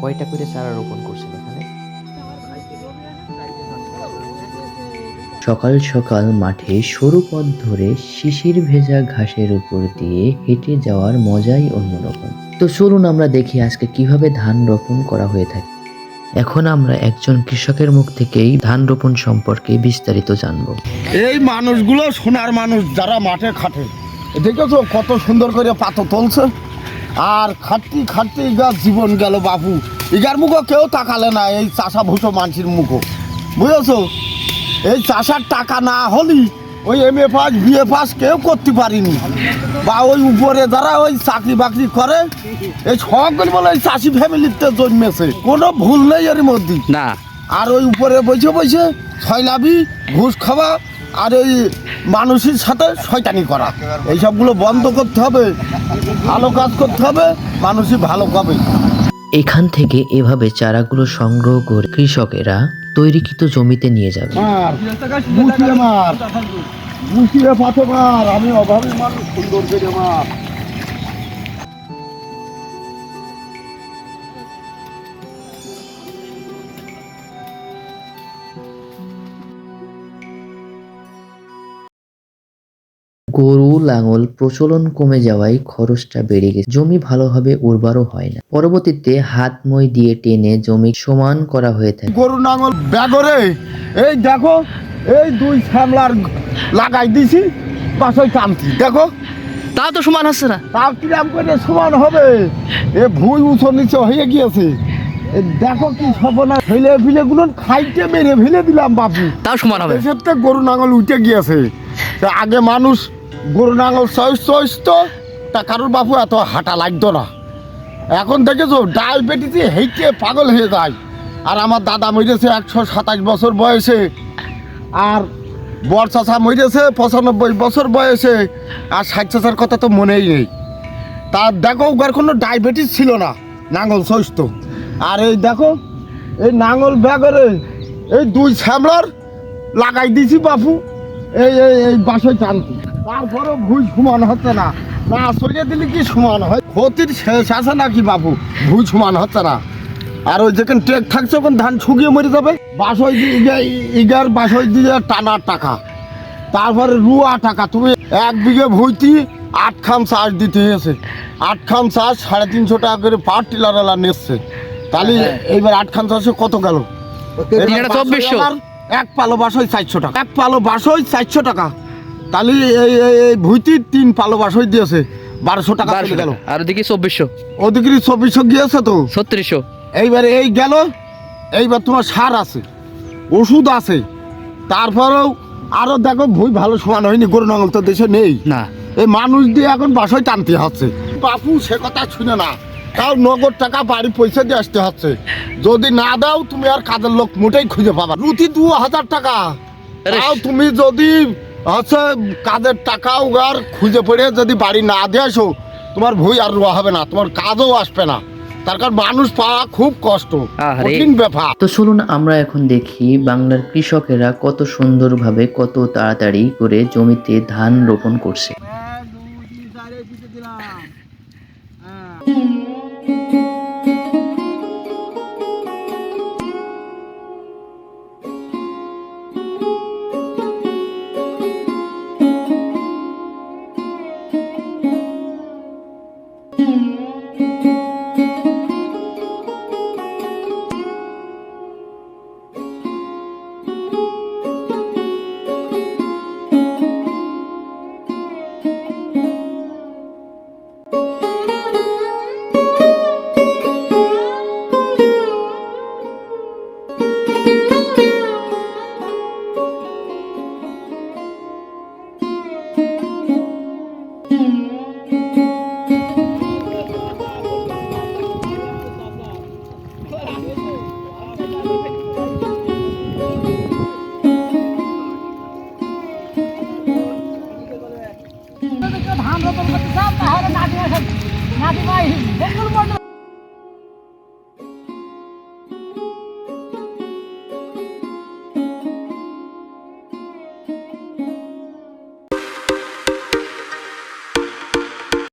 কয়টা করে চারা রোপণ করছেন এখানে? সকাল সকাল মাঠে সরু পথ ধরে শিশির ভেজা ঘাসের উপর দিয়ে হেঁটে যাওয়ার মজাই অন্যরকম। তো চলুন আমরা দেখি আজকে কীভাবে ধান রোপণ করা হয়ে থাকে। এখন আমরা একজন কৃষকের মুখ থেকেই ধান রোপণ সম্পর্কে বিস্তারিত জানব। এই মানুষগুলো সোনার মানুষ যারা মাঠে খাটে দেখেছ কত সুন্দর করে পাতো তুলছে? আর খাটতি খাটতি ইগার জীবন গেল বাবু ইগার মুখো কেউ তাকালে না এই চাষা ভুটো মানুষের মুখো। বুঝেছ? এই চাষার টাকা না হলি ওই M A pass B A pass কেউ করতে পারিনি। বা ওই উপরে যারা ওই চাকরি বাকরি করে এই সকল বলে এই চাষি ফ্যামিলিতে জন্মেছে। কোনো ভুল নেই এর মধ্যে। না। আর ওই উপরে বসে বসে ছয়লাভি ঘুষ খাওয়া আর ওই মানুষের সাথে শয়তানি করা। এই সবগুলো বন্ধ করতে হবে। ভালো কাজ করতে হবে মানুষই ভালো পাবে। এখান থেকে এভাবে চারাগুলো সংগ্রহ করে কৃষকেরা তৈরিকৃত জমিতে নিয়ে যাবে। আমি অভাবী মানুষ সুন্দর করে মার। গরু লাঙল প্রচলন কমে যাওয়ায় খরচটা বেড়ে গেছে। জমি ভালোভাবে উর্বরও হয় না। পরবর্তীতে হাত মই দিয়ে টেনে জমি সমান করা হয়ে থাকে। গরু নাঙল ব্যাগরে এই দেখো এই দুই শ্যামলার লাগাই দিছি বাসায় টানছি দেখো। তাও তো সমান হচ্ছে না। তাও কিরাম করে সমান হবে? এ ভুই উঁচু নিচে হয়ে গিয়েছে। দেখো কি সবনা ফেলে ফেলে গুলো খাইতে মেরে ফেলে দিলাম বাপু। তাও সমান হবে। তো গরু নাঙল উঠে গিয়েছে। তা আগে মানুষ গরু নাঙল চয়েস তো। তা কারোর বাপু এত হাঁটা লাগতো না। এখন দেখেছ ডায়াবেটিসে হেঁটে পাগল হয়ে যায়। আর আমার দাদা মরেছে একশো সাতাশ বছর বয়সে। আর বর চাষা মরেছে পঁচানব্বই বছর বয়সে। আর ষাট চাষার কথা তো মনেই নেই। তা দেখো, ওর কোনো ডায়াবেটিস ছিল না। নাঙল সইস্ত আর এই দেখো, এই নাঙল ব্যাগরে এই দুই শ্যামলার লাগাই দিছি বাপু। এই এই এই বাসয় টানতি। তারপরেও ভুই সমান হচ্ছে না। না সরিয়ে দিলে কি সমান হয়? ক্ষতির শেষ আছে নাকি বাবু? ভুই সমান হচ্ছে না। আর ওই যেখানে ট্রেক থাকছে ওখানে ধান শুকিয়ে মরে যাবে। বাসয় দিয়ে ইগা- ইগার বাসয় দিয়ে টানার টাকা। তারপরে রুয়া টাকা। তুমি এক বিঘে ভুইতি আট খাম চাষ দিতে হয়েছে। আট খাম চাষ সাড়ে তিনশো টাকা করে পার টিলারওয়ালা নিচ্ছে। তাহলে এইবার আট খাম চাষে কত গেল? এক পালো বাসই চারশো টাকা। এক পালো বাসই চারশো টাকা। তাহলে এই এই- এই ভুইতি তিন পালো বাসই দিয়েছে বারোশো টাকা চলে গেল। আর ওদিকে চব্বিশশো। ওদিকে চব্বিশশো গিয়েছে তো? ছত্রিশশো। এইবারে এই গেল এইবার তোমার সার আছে ওষুধ আছে। তারপরেও আরও দেখো ভুই ভালো সমান হয়নি গরু নাঙল তো দেশে নেই। না। এই মানুষ দিয়ে এখন বাসায় টানতে হচ্ছে। বাপু সে কথা শুনে না। তাও নগদ টাকা বাড়ি পয়সা দিয়ে আসতে হচ্ছে। যদি না দাও তুমি আর কাজের লোক মোটেই খুঁজে পাবা রুটি দু হাজার টাকা। তাও তুমি যদি হচ্ছে কাজের টাকা উগার খুঁজে পড়ে যদি বাড়ি না দিয়ে আসো তোমার ভুই আর রোয়া হবে না তোমার কাজও আসবে না। তার কারণ মানুষ পাওয়া খুব কষ্ট কঠিন ব্যাপার। তো চলুন আমরা এখন দেখি বাংলার কৃষকেরা কত সুন্দরভাবে কত তাড়াতাড়ি করে জমিতে ধান রোপণ করছে। நாட்டிமாய்